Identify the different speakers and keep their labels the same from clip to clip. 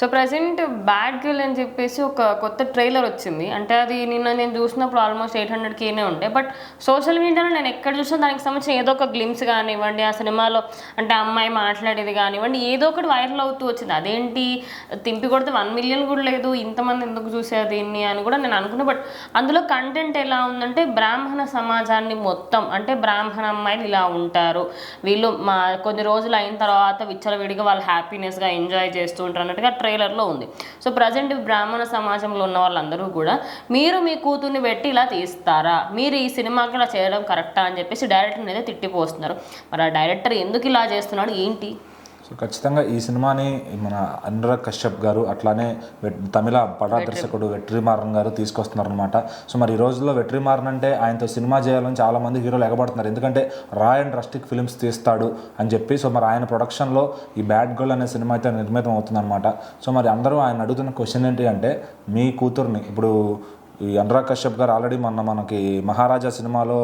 Speaker 1: So present bad girl అని చెప్పేసి ఒక కొత్త ట్రైలర్ వచ్చింది. అంటే అది నిన్న నేను చూసినప్పుడు ఆల్మోస్ట్ ఎయిట్ హండ్రెడ్ కేనే ఉండే. బట్ సోషల్ మీడియాలో నేను ఎక్కడ చూసినా దానికి సంబంధించిన ఏదో ఒక గ్లిమ్స్ కానివ్వండి ఆ సినిమాలో అంటే ఆ అమ్మాయి మాట్లాడేది కానివ్వండి ఏదో ఒకటి వైరల్ అవుతూ వచ్చింది. అదేంటి? తింపి కొడితే వన్ మిలియన్ కూడా లేదు. ఇంతమంది ఎందుకు చూసారు దీన్ని అని కూడా నేను అనుకున్నా. బట్ అందులో కంటెంట్ ఎలా ఉందంటే బ్రాహ్మణ సమాజాన్ని మొత్తం అంటే బ్రాహ్మణ అమ్మాయిలు ఇలా ఉంటారు. వీళ్ళు మా కొన్ని రోజులు అయిన తర్వాత విచ్చలవిడిగా వాళ్ళు హ్యాపీనెస్గా ఎంజాయ్ చేస్తూ ఉంటారు అన్నట్టుగా ట్రైలర్లో ఉంది. సో ప్రజెంట్ బ్రాహ్మణ సమాజంలో ఉన్న వాళ్ళందరూ కూడా మీరు మీ కూతుర్ని పెట్టి ఇలా తీస్తారా? మీరు ఈ సినిమాకి ఇలా చేయడం కరెక్టా? అని చెప్పేసి డైరెక్టర్ని అయితే తిట్టిపోస్తున్నారు. మరి ఆ డైరెక్టర్ ఎందుకు ఇలా చేస్తున్నాడు? ఏంటి?
Speaker 2: సో ఖచ్చితంగా ఈ సినిమాని మన అనురాగ్ కశ్యప్ గారు అట్లానే తమిళ పడా దర్శకుడు వెట్రిమారన్ గారు తీసుకొస్తున్నారు అనమాట సో మరి ఈ రోజుల్లో వెట్రిమారన్ అంటే ఆయనతో సినిమా చేయాలని చాలా మంది హీరోలు ఎగబడుతున్నారు ఎందుకంటే రా అండ్ రస్టిక్ ఫిల్మ్స్ తీస్తాడు అని చెప్పి సో మరి ఆయన ప్రొడక్షన్లో ఈ బ్యాడ్ గర్ల్ అనే సినిమా అయితే నిర్మితం అవుతుందన్నమాట. సో మరి అందరూ ఆయన అడుగుతున్న క్వశ్చన్ ఏంటి అంటే మీ కూతుర్ని ఇప్పుడు ఈ అనురాగ్ కశ్యప్ గారు ఆల్రెడీ మొన్న మనకి మహారాజా సినిమాలో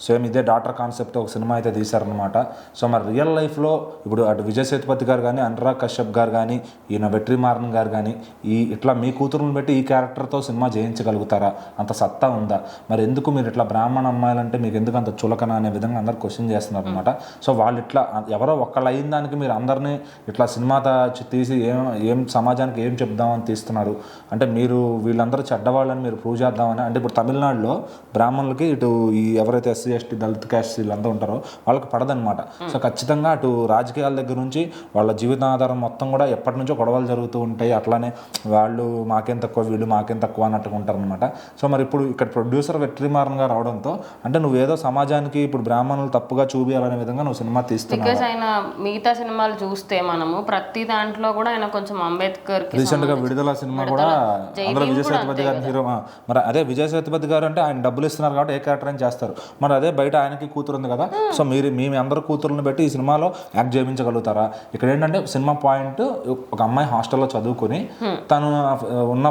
Speaker 2: సేమ్ ఇదే డాటర్ కాన్సెప్ట్ ఒక సినిమా అయితే తీశారనమాట సో మరి రియల్ లైఫ్లో ఇప్పుడు అటు విజయ్ సేతుపతి గారు కానీ అనురాగ్ కశ్యప్ గారు కానీ ఈయన వెట్రిమారన్ గారు కానీ ఈ ఇట్లా మీ కూతురుని పెట్టి ఈ క్యారెక్టర్తో సినిమా చేయించగలుగుతారా అంత సత్తా ఉందా? మరి ఎందుకు మీరు ఇట్లా బ్రాహ్మణ అమ్మాయిలంటే మీకు ఎందుకు అంత చులకన అనే విధంగా అందరు క్వశ్చన్ చేస్తున్నారు అనమాట సో వాళ్ళు ఇట్లా ఎవరో ఒక్కళ్ళు అయిన దానికి మీరు అందరినీ ఇట్లా సినిమా తీసి ఏం ఏం సమాజానికి ఏం చెప్దామని తీస్తున్నారు? అంటే మీరు వీళ్ళందరూ చెడ్డవాళ్ళని మీరు ప్రూవ్ చేద్దామని అంటే ఇప్పుడు తమిళనాడులో బ్రాహ్మణులకి ఇటు ఈ ఎవరైతే ఎస్సీ ఎస్టీ దళిత క్యాస్ట్ వీళ్ళంతా ఉంటారో. వాళ్ళకి పడదనమాట సో ఖచ్చితంగా అటు రాజకీయాల దగ్గర నుంచి వాళ్ళ జీవితాధారం మొత్తం కూడా ఎప్పటి నుంచో గొడవలు జరుగుతూ ఉంటాయి. అట్లానే వాళ్ళు మాకేం తక్కువ వీళ్ళు మాకేం తక్కువ అన్నట్టుగా ఉంటారనమాట సో మరి ఇప్పుడు ఇక్కడ ప్రొడ్యూసర్ వెట్రిమారన్ గారు రావడంతో అంటే నువ్వేదో సమాజానికి ఇప్పుడు బ్రాహ్మణులు తప్పుగా చూపించాలనే విధంగా నువ్వు సినిమా తీస్తున్నావు?
Speaker 1: ఆయన మిగతా సినిమాలు చూస్తే మనము ప్రతి దాంట్లో కూడా ఆయన కొంచెం అంబేద్కర్
Speaker 2: రీసెంట్గా విడుదల సినిమా కూడా అందులో విజయ్ సేతుపతి గారి హీరో మరి అదే విజయ్ సేతుపతి గారు అంటే ఆయన డబ్బులు ఇస్తున్నారు కాబట్టి ఏ క్యారెక్టర్ అని చేస్తారు. మరి అదే బయట ఆయనకి కూతురు ఉంది కదా. సో మీరు మీ అందరు కూతురుని పెట్టి ఈ సినిమాలో యాక్ట్ చేయించగలుగుతారా? ఇక్కడ ఏంటంటే సినిమా పాయింట్ ఒక అమ్మాయి హాస్టల్లో చదువుకుని తను ఉన్న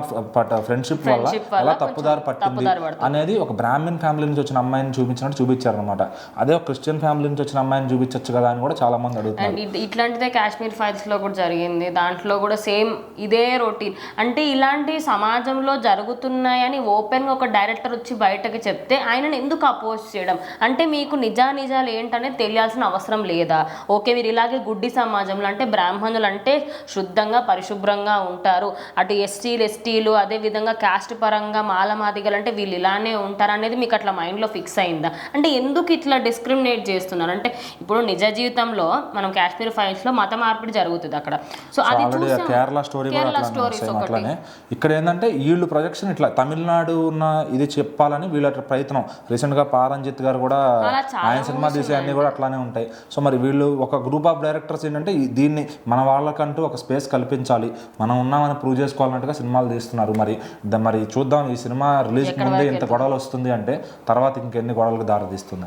Speaker 2: ఫ్రెండ్షిప్ వల్ల ఎలా తప్పుదారి పట్టింది అనేది ఒక బ్రాహ్మణ్ ఫ్యామిలీ నుంచి వచ్చిన అమ్మాయిని చూపించినట్టు చూపించారు అనమాట అదే ఒక క్రిస్టియన్ ఫ్యామిలీ నుంచి వచ్చిన అమ్మాయిని చూపించచ్చు కదా అని కూడా చాలా మంది అడుగుతున్నారు.
Speaker 1: అండ్ ఇది- ఇట్లాంటిదే కాశ్మీర్ ఫైల్స్లో కూడా జరిగింది. దాంట్లో కూడా సేమ్ ఇదే రొటీన్. అంటే ఇలాంటి సమాజంలో జరుగుతున్నాయని ఓపెన్గా ఒక డైరెక్టర్ వచ్చి బయటకు చెప్తే ఆయనను ఎందుకు అపోజ్ చేయడం? అంటే మీకు నిజా నిజాలు ఏంటనేది తెలియాల్సిన అవసరం లేదా? ఓకే మీరు ఇలాగే గుడ్డి సమాజంలో అంటే బ్రాహ్మణులు అంటే శుద్ధంగా పరిశుభ్రంగా ఉంటారు. అటు ఎస్టీలు ఎస్టీలు అదే విధంగా కాస్ట్ పరంగా మాలమాదిగలు అంటే వీళ్ళు ఇలానే ఉంటారు అనేది మీకు అట్లా మైండ్లో ఫిక్స్ అయిందా? అంటే ఎందుకు ఇట్లా డిస్క్రిమినేట్ చేస్తున్నారు? అంటే ఇప్పుడు నిజ జీవితంలో మనం కాశ్మీర్ ఫైల్స్లో మత మార్పిడి జరుగుతుంది అక్కడ. సో అది
Speaker 2: కేరళ స్టోరీ అట్లానే ఇక్కడ ఏంటంటే వీళ్ళు ప్రొజెక్షన్ ఇట్లా తమిళనాడు ఉన్న ఇది చెప్పాలని వీళ్ళ ప్రయత్నం. రీసెంట్గా గారు కూడా ఆయన సినిమా తీసే అన్ని కూడా అట్లానే ఉంటాయి. సో మరి వీళ్ళు ఒక గ్రూప్ ఆఫ్ డైరెక్టర్స్ ఏంటంటే దీన్ని మన వాళ్ళకంటూ ఒక స్పేస్ కల్పించాలి. మనం ఉన్నామని ప్రూవ్ చేసుకోవాలన్నట్టుగా సినిమాలు తీస్తున్నారు. మరి మరి చూద్దాం ఈ సినిమా రిలీజ్ ముందే ఇంత గొడవలు వస్తుంది అంటే తర్వాత ఇంకెన్ని గొడవలకు దారి తీస్తుంది